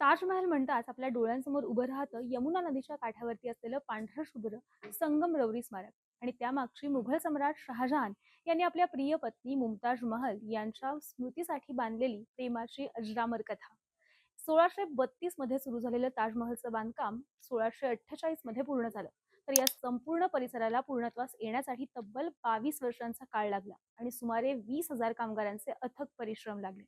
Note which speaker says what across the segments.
Speaker 1: ताजमहल म्हणताच आपल्या डोळ्यांसमोर उभं राहतं यमुना नदीच्या काठावरती असलेलं पांढरं शुभ्र संगमरवरी स्मारक. आणि त्यामागची मुघल सम्राट शहाजहान यांनी आपल्या प्रिय पत्नी मुमताज महल यांच्या स्मृतीसाठी बांधलेली प्रेमाची अजरामर कथा. सोळाशे बत्तीसमध्ये सुरू झालेलं ताजमहलचं बांधकाम सोळाशे अठ्ठेचाळीसमध्ये पूर्ण झालं. तर या संपूर्ण परिसराला पूर्णत्वास येण्यासाठी तब्बल बावीस वर्षांचा काळ लागला आणि सुमारे वीस हजार कामगारांचे अथक परिश्रम लागले.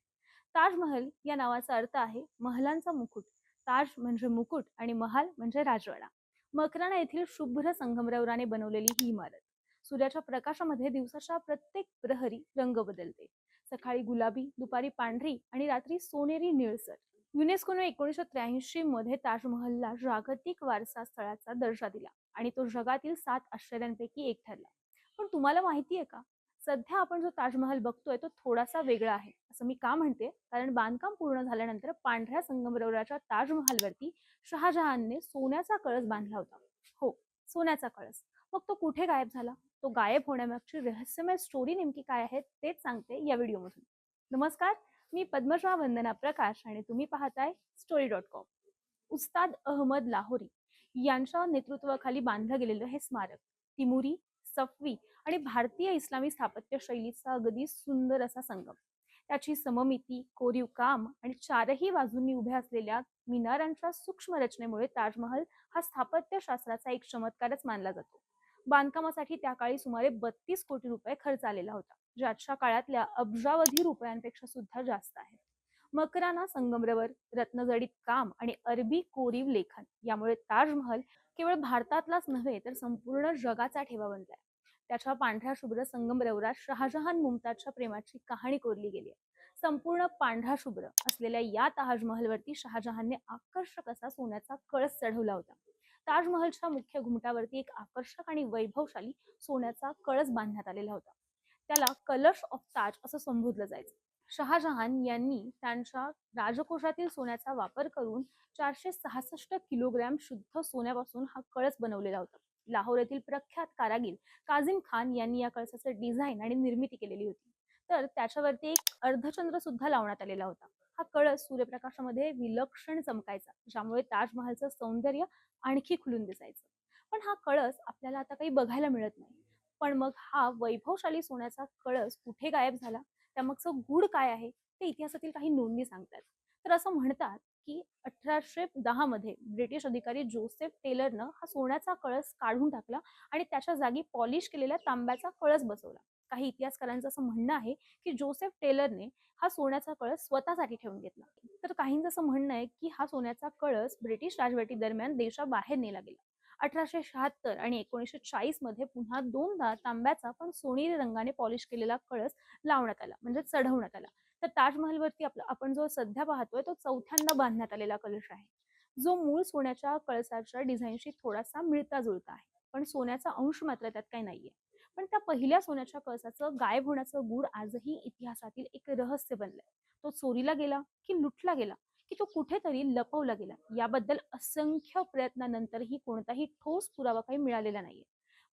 Speaker 1: ताजमहल या नावाचा अर्थ आहे महलांचा मुकुट. ताज म्हणजे मुकुट आणि महाल म्हणजे राजवाडा. मकराना येथील शुभ्र संगमरवराने बनवलेली ही इमारत. सूर्याच्या प्रकाशामध्ये दिवसाच्या प्रत्येक प्रहरी रंग बदलते. सकाळी गुलाबी दुपारी पांढरी आणि रात्री सोनेरी निळसर. युनेस्कोने एकोणीसशे त्र्याऐंशी मध्ये ताजमहलला जागतिक वारसा स्थळाचा दर्जा दिला आणि तो जगातील सात आश्चर्यांपैकी एक ठरला. पण तुम्हाला माहिती आहे का? सध्या आपण जो ताजमहल बघतोय तो थोडासा वेगळा आहे. असं मी का म्हणते? कारण बांधकाम पूर्ण झाल्यानंतर पांढऱ्या संगमरवराच्या ताजमहलवरती शहाजहानने सोन्याचा कळस बांधला होता. हो सोन्याचा कळस. मग तो कुठे गायब झाला? तो गायब होण्यामागची रहस्यमय स्टोरी नेमकी काय आहे तेच सांगते या व्हिडिओमधून. नमस्कार मी पद्मशा वंदना प्रकाश आणि तुम्ही पाहताय story dot com Ustad Ahmad Lahori यांच्या नेतृत्वाखाली बांधलं गेलेलं हे स्मारक. तिमुरी सफवी आणि भारतीय इस्लामी स्थापत्य शैलीचा अगदी सुंदर असा संगम. त्याची सममिती कोरीव काम आणि चारही बाजूंनी उभ्या असलेल्या मिनारांच्या सूक्ष्म रचनेमुळे ताजमहल हा स्थापत्य शास्त्राचा एक चमत्कारच मानला जातो. बांधकामासाठी त्या काळी सुमारे बत्तीस कोटी रुपये खर्च आलेला होता जे आजच्या काळातल्या अब्जावधी रुपयांपेक्षा सुद्धा जास्त आहे. मकराना संगमरवर रत्नजडीत काम आणि अरबी कोरीव लेखन यामुळे ताजमहल केवळ भारतातलाच नव्हे तर संपूर्ण जगाचा ठेवा बनलाय. त्याच्या पांढऱ्या शुभ्र संगमरवरात शहाजहान मुमताजच्या प्रेमाची कहाणी कोरली गेली आहे संपूर्ण पांढरा शुभ्र असलेल्या या ताजमहलवरती शहाजहानने आकर्षक असा सोन्याचा कळस चढवला होता. ताजमहलच्या मुख्य घुमटावरती एक आकर्षक आणि वैभवशाली सोन्याचा कळस बांधण्यात आलेला होता. त्याला कलश ऑफ ताज असं संबोधलं जायचं. शहाजहान यांनी त्यांच्या राजकोषातील सोन्याचा वापर करून चारशे सहासष्ट किलोग्रॅम शुद्ध सोन्यापासून हा कळस बनवलेला होता. लाहोर येथील प्रख्यात कारागीर काझिम खान यांनी या कळसाचे डिझाईन आणि निर्मिती केलेली होती. तर त्याच्यावरती एक अर्धचंद्र सुद्धा लावण्यात आलेला होता. हा कळस सूर्यप्रकाशामध्ये विलक्षण चमकायचा ज्यामुळे ताजमहालचं सौंदर्य आणखी खुलून दिसायचं. पण हा कळस आपल्याला आता काही बघायला मिळत नाही. पण मग हा वैभवशाली सोन्याचा कळस कुठे गायब झाला? त्यामागचं गूढ काय आहे? ते इतिहासातील काही नोंदी सांगतात. तर असं म्हणतात की अठराशे दहा मध्ये ब्रिटिश अधिकारी जोसेफ टेलरनं हा सोन्याचा कळस काढून टाकला आणि त्याच्या जागी पॉलिश केलेल्या तांब्याचा कळस बसवला. काही इतिहासकारांचं असं म्हणणं आहे की जोसेफ टेलरने हा सोन्याचा कळस स्वतःसाठी ठेवून घेतला. तर काहींचं असं म्हणणं आहे की हा सोन्याचा कळस ब्रिटिश राजवटी दरम्यान देशाबाहेर नेला गेला. अठराशे शहात्तर आणि एकोणीसशे चाळीसमध्ये पुन्हा दोनदा तांब्याचा पण सोनेरी रंगाने पॉलिश केलेला कळस लावण्यात आला म्हणजे चढवण्यात आला. तर ताजमहलवरती आपला आपण जो सध्या पाहतोय तो चौथ्यांदा बांधण्यात आलेला कलश आहे. जो मूळ सोन्याच्या कळसाच्या डिझाईनशी थोडासा मिळता जुळता आहे पण सोन्याचा अंश मात्र त्यात काही नाहीये. पण त्या पहिल्या सोन्याच्या कळसाचं गायब होण्याचं गूढ आजही इतिहासातील एक रहस्य बनलंय. तो चोरीला गेला की लुटला गेला? की तो कुठेतरी लपवला गेला. याबद्दल असंख्य प्रयत्नानंतरही कोणताही ठोस पुरावा काही मिळालेला नाहीये.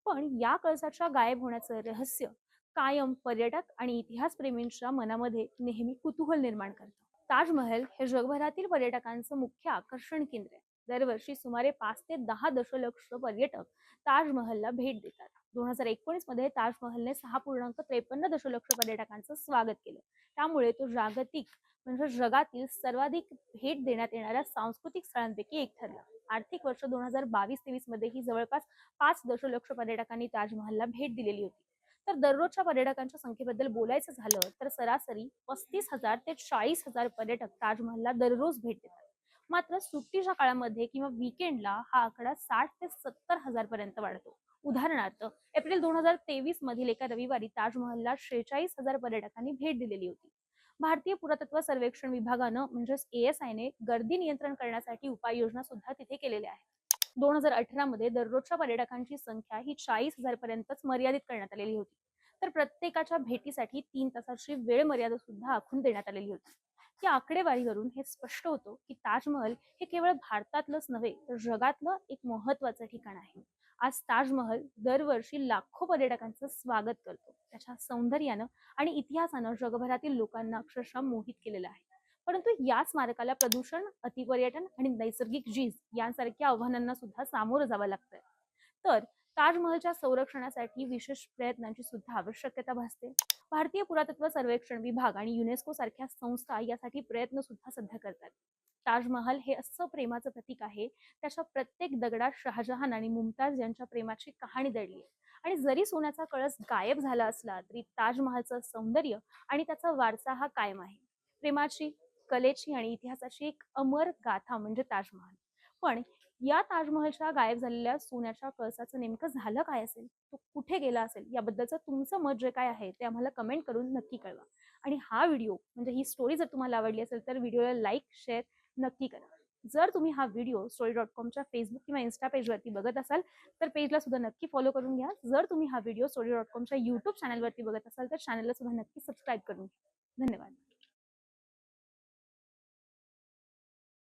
Speaker 1: पण या कळसाच्या गायब होण्याचं रहस्य कायम पर्यटक आणि इतिहासप्रेमींच्या मनामध्ये नेहमी कुतूहल निर्माण करतं. ताजमहल हे जगभरातील पर्यटकांचं मुख्य आकर्षण केंद्र आहे. दरवर्षी सुमारे पाच ते दहा दशलक्ष पर्यटक ताजमहलला भेट देतात. दोन हजार एकोणीसमध्ये ताजमहलने सहा पूर्णांक त्रेपन्न दशलक्ष पर्यटकांचं स्वागत केलं. त्यामुळे तो जागतिक म्हणजे जगातील सर्वाधिक भेट देण्यात येणाऱ्या सांस्कृतिक स्थळांपैकी एक ठरला. आर्थिक वर्ष दोन हजार बावीस तेवीसमध्ये ही जवळपास पाच दशलक्ष पर्यटकांनी ताजमहलला भेट दिलेली होती. तर दररोजच्या पर्यटकांच्या संख्येबद्दल बोलायचं झालं तर सरासरी पस्तीस हजार ते चाळीस हजार पर्यटक ताजमहलला दररोज भेट देतात. मात्र सुट्टीच्या काळामध्ये किंवा विकेंडला हा आकडा साठ ते सत्तर हजार पर्यंत वाढतो. उदाहरणार्थ एप्रिल दोन हजार तेवीस मधील एका रविवारी ताजमहलला शेहेचाळीस हजार पर्यटकांनी भेट दिलेली होती. भारतीय पुरातत्व सर्वेक्षण विभागानं म्हणजेच एएसआयने गर्दी नियंत्रण करण्यासाठी उपाययोजना सुद्धा तिथे केलेल्या आहेत. दोन हजार अठरा मध्ये दररोजच्या पर्यटकांची संख्या ही चाळीस हजार पर्यंतच मर्यादित करण्यात आलेली होती. तर प्रत्येकाच्या भेटीसाठी तीन तासाची वेळ मर्यादा सुद्धा आखून देण्यात आलेली होती. या आकडेवारीवरून हे स्पष्ट होतं की ताजमहल हे केवळ भारतातलंच नव्हे तर जगातलं एक महत्वाचं ठिकाण आहे. आज ताजमहल दरवर्षी लाखो पर्यटकांचं स्वागत करतो. त्याच्या सौंदर्यानं आणि इतिहासानं जगभरातील लोकांना अक्षरशः मोहित केलेलं आहे. परंतु या स्मारकाला प्रदूषण अतिपर्यटन आणि नैसर्गिक झीज यांसारख्या आव्हानांना सुद्धा सामोरं जावं लागतंय. तर ताजमहलच्या संरक्षणासाठी विशेष प्रयत्नांची सुद्धा आवश्यकता भासते. भारतीय पुरातत्व सर्वेक्षण विभाग आणि युनेस्को सारख्या संस्था यासाठी प्रयत्न सुद्धा सध्या करतात. ताजमहल हे असं प्रेमाचं प्रतीक आहे. त्याच्या प्रत्येक दगडात शहाजहान आणि मुमताज यांच्या प्रेमाची कहाणी दडली आहे. आणि जरी सोन्याचा कळस गायब झाला असला तरी ताजमहलचं सौंदर्य आणि त्याचा वारसा हा कायम आहे. प्रेमाची कलेची आणि इतिहासाची एक अमर गाथा म्हणजे ताजमहल. पण या ताजमहलच्या गायब झालेल्या सोन्याच्या कळसाचं नेमकं झालं काय असेल? तो कुठे गेला असेल? याबद्दलचं तुमचं मत जे काय आहे ते आम्हाला कमेंट करून नक्की कळवा. आणि हा व्हिडिओ म्हणजे ही स्टोरी जर तुम्हाला आवडली असेल तर व्हिडिओला लाईक शेअर नक्की करा. जर तुम्ही हा व्हिडिओ स्टोरी डॉट कॉमच्या फेसबुक किंवा इन्स्टा पेजवरती बघत असाल तर पेजला सुद्धा नक्की फॉलो करून घ्या. जर तुम्ही हा व्हिडिओ स्टोरी डॉट कॉमच्या युट्यूब चॅनलवरती बघत असाल तर चॅनलला सुद्धा नक्की सबस्क्राईब करून घ्या. धन्यवाद.